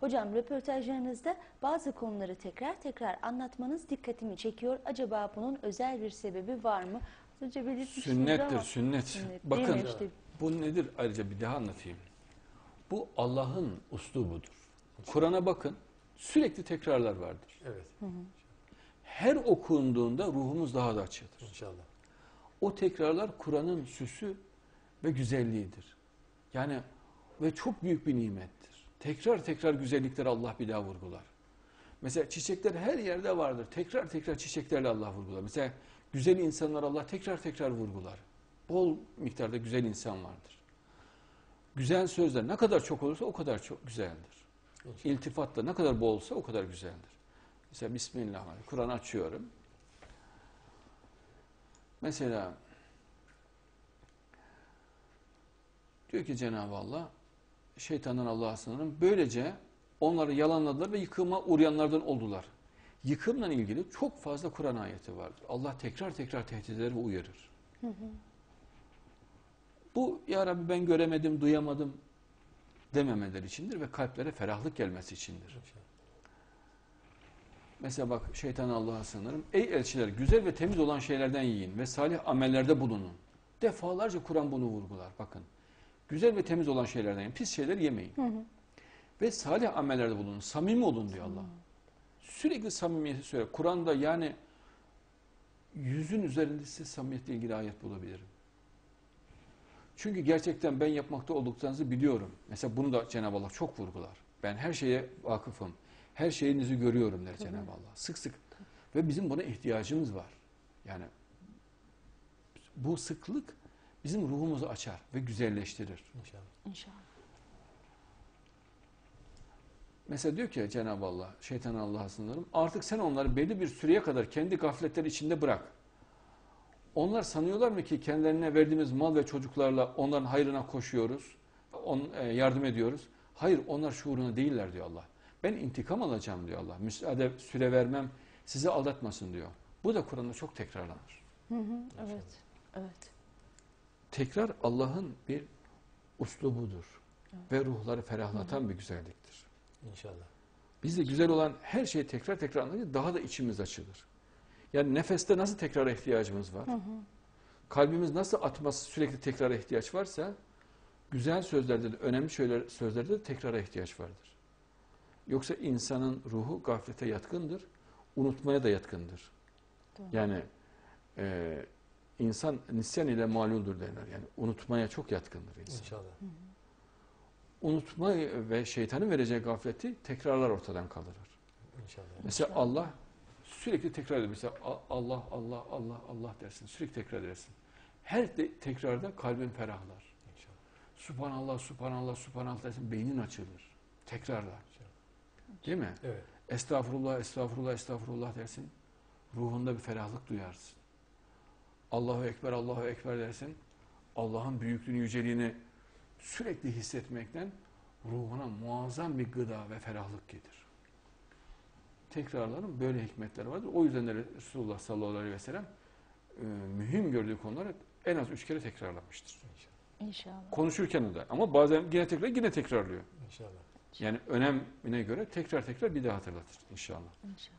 Hocam röportajlarınızda bazı konuları tekrar tekrar anlatmanız dikkatimi çekiyor. Acaba bunun özel bir sebebi var mı? Önce Sünnettir, ama- sünnet. Sünnet Bakın? İşte bu nedir ayrıca bir daha anlatayım. Bu Allah'ın uslubudur. Kur'an'a bakın sürekli tekrarlar vardır. Evet. Her okunduğunda ruhumuz daha da açılır. İnşallah. O tekrarlar Kur'an'ın süsü ve güzelliğidir. Yani ve çok büyük bir nimettir. Tekrar tekrar güzellikleri Allah bir daha vurgular. Mesela çiçekler her yerde vardır. Tekrar tekrar çiçeklerle Allah vurgular. Mesela güzel insanlar Allah tekrar tekrar vurgular. Bol miktarda güzel insan vardır. Güzel sözler ne kadar çok olursa o kadar çok güzeldir. İnşallah. İltifat da ne kadar bol olsa o kadar güzeldir. Mesela Bismillahirrahmanirrahim. Kur'an açıyorum. Mesela diyor ki Cenab-ı Allah şeytandan Allah'a sığınırım. Böylece onları yalanladılar ve yıkıma uğrayanlardan oldular. Yıkımla ilgili çok fazla Kur'an ayeti vardır. Allah tekrar tekrar tehdit eder ve uyarır. Bu ya Rabbi ben göremedim, duyamadım dememeleri içindir ve kalplere ferahlık gelmesi içindir. Mesela bak şeytan Allah'a sığınırım. Ey elçiler güzel ve temiz olan şeylerden yiyin ve salih amellerde bulunun. Defalarca Kur'an bunu vurgular. Bakın. Güzel ve temiz olan şeylerden yiyin. Pis şeyler yemeyin. Ve salih amellerde bulunun. Samimi olun diyor Allah. Sürekli samimiyeti söylüyor. Kur'an'da yani yüzün üzerinde size samimiyetle ilgili ayet bulabilirim. Çünkü gerçekten ben yapmakta olduklarınızı biliyorum. Mesela bunu da Cenab-ı Allah çok vurgular. Ben her şeye vakıfım. Her şeyinizi görüyorum der Cenab-ı Allah. Sık sık. Ve bizim buna ihtiyacımız var. Yani bu sıklık bizim ruhumuzu açar ve güzelleştirir. İnşallah. İnşallah. Mesela diyor ki Cenab-ı Allah, şeytan Allah'a sınırım. Artık sen onları belli bir süreye kadar kendi gafletleri içinde bırak. Onlar sanıyorlar mı ki kendilerine verdiğimiz mal ve çocuklarla onların hayrına koşuyoruz, on, e, yardım ediyoruz. Hayır onlar şuuruna değiller diyor Allah. Ben intikam alacağım diyor Allah. Müsaade süre vermem sizi aldatmasın diyor. Bu da Kur'an'da çok tekrarlanır. Hı hı, evet. Evet. Tekrar Allah'ın bir uslubudur. Ve ruhları ferahlatan bir güzelliktir. İnşallah. Bizde güzel olan her şeyi tekrar tekrar anlayınca daha da içimiz açılır. Yani nefeste nasıl tekrara ihtiyacımız var? Kalbimiz nasıl atması sürekli tekrara ihtiyaç varsa güzel sözlerde de önemli şeyler, sözlerde de tekrara ihtiyaç vardır. Yoksa insanın ruhu gaflete yatkındır, unutmaya da yatkındır. Doğru. Yani e, insan nisyan ile maluldur derler. Yani unutmaya çok yatkındır insan. İnşallah. Unutma ve şeytanın vereceği gafleti tekrarlar ortadan kaldırır. İnşallah. Mesela Allah sürekli tekrar eder. Mesela Allah, Allah, Allah, Allah dersin. Sürekli tekrar edersin. Her de, tekrarda kalbin ferahlar. İnşallah. Subhanallah, Subhanallah, Subhanallah dersin. Beynin açılır. Tekrarla. Değil mi? Evet. Estağfurullah, estağfurullah, estağfurullah dersin. Ruhunda bir ferahlık duyarsın. Allahu Ekber, Allahu Ekber dersin. Allah'ın büyüklüğünü, yüceliğini sürekli hissetmekten ruhuna muazzam bir gıda ve ferahlık gelir. Tekrarların böyle hikmetleri vardır. O yüzden de Resulullah sallallahu aleyhi ve sellem e, mühim gördüğü konuları en az üç kere tekrarlamıştır. İnşallah. İnşallah. Konuşurken de ama bazen yine tekrar yine tekrarlıyor. İnşallah. Yani önemine göre tekrar tekrar bir daha hatırlatır inşallah. İnşallah.